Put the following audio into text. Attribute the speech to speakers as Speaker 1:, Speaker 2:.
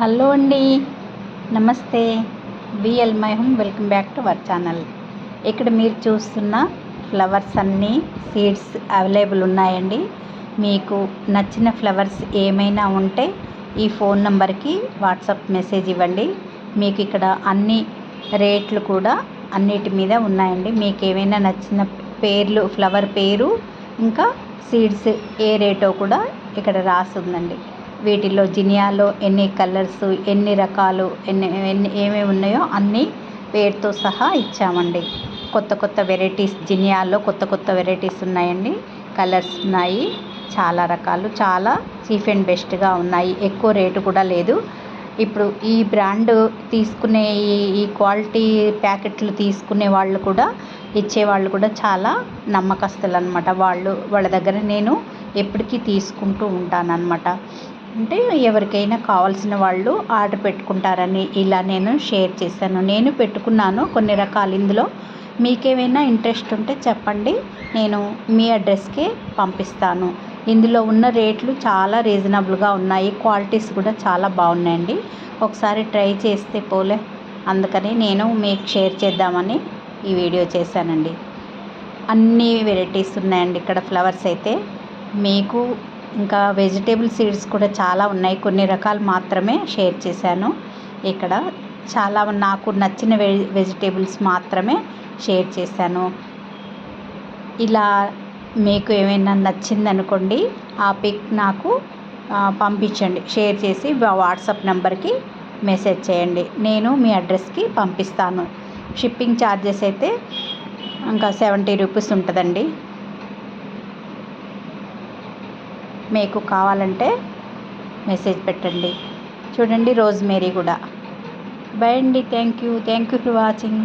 Speaker 1: Hello అండి. నమస్తే. VL my home welcome back to our channel. ఇక్కడ మీరు చూస్తున్న ఫ్లవర్స్ అన్నీ సీడ్స్ అవైలబుల్ ఉన్నాయండి. మీకు నచ్చిన ఫ్లవర్స్ ఏమైనా ఉంటే ఈ ఫోన్ నెంబర్కి వాట్సాప్ మెసేజ్ ఇవ్వండి. మీకు ఇక్కడ అన్ని రేట్లు కూడా అన్నిటి మీద ఉన్నాయండి. మీకు ఏమైనా నచ్చిన పేర్లు ఫ్లవర్ పేరు ఇంకా సీడ్స్ ఏ రేటో కూడా ఇక్కడ రాసి ఉందండి వీటిలో జినియాలో ఎన్ని కలర్స్ ఎన్ని రకాలు ఎన్ని ఎన్ని ఏమేమి ఉన్నాయో అన్నీ పేరుతో సహా ఇచ్చామండి. కొత్త కొత్త వెరైటీస్ జినియాలో కొత్త కొత్త వెరైటీస్ ఉన్నాయండి. కలర్స్ ఉన్నాయి చాలా రకాలు చాలా చీఫ్ అండ్ బెస్ట్గా ఉన్నాయి. ఎక్కువ రేటు కూడా లేదు. ఇప్పుడు ఈ బ్రాండ్ తీసుకునే ఈ ఈ క్వాలిటీ ప్యాకెట్లు తీసుకునే వాళ్ళు కూడా ఇచ్చేవాళ్ళు కూడా చాలా నమ్మకస్తులు అనమాట వాళ్ళు వాళ్ళ దగ్గర నేను ఎప్పటికీ తీసుకుంటూ ఉంటానన్నమాట. అంటే ఎవరికైనా కావాల్సిన వాళ్ళు ఆర్డర్ పెట్టుకుంటారని ఇలా నేను షేర్ చేశాను. నేను పెట్టుకున్నాను కొన్ని రకాలు ఇందులో. మీకేమైనా ఇంట్రెస్ట్ ఉంటే చెప్పండి. నేను మీ అడ్రస్కే పంపిస్తాను. ఇందులో ఉన్న రేట్లు చాలా రీజనబుల్గా ఉన్నాయి. క్వాలిటీస్ కూడా చాలా బాగున్నాయండి. ఒకసారి ట్రై చేస్తే పోలే. అందుకని నేను మీకు షేర్ చేద్దామని ఈ వీడియో చేశానండి. అన్ని వెరైటీస్ ఉన్నాయండి. ఇక్కడ ఫ్లవర్స్ అయితే మీకు ఇంకా వెజిటేబుల్ సీడ్స్ కూడా చాలా ఉన్నాయి. కొన్ని రకాలు మాత్రమే షేర్ చేశాను. ఇక్కడ చాలా నాకు నచ్చిన వె వెజిటేబుల్స్ మాత్రమే షేర్ చేశాను. ఇలా మీకు ఏమైనా నచ్చిందనుకోండి ఆ పిక్ నాకు పంపించండి. షేర్ చేసి వాట్సాప్ నెంబర్కి మెసేజ్ చేయండి. నేను మీ అడ్రస్కి పంపిస్తాను. షిప్పింగ్ ఛార్జెస్ అయితే ఇంకా సెవెంటీ రూపీస్ ఉంటుందండి. మీకు కావాలంటే మెసేజ్ పెట్టండి. చూడండి రోజ్మేరీ కూడా. బై అండి thank you thank you for watching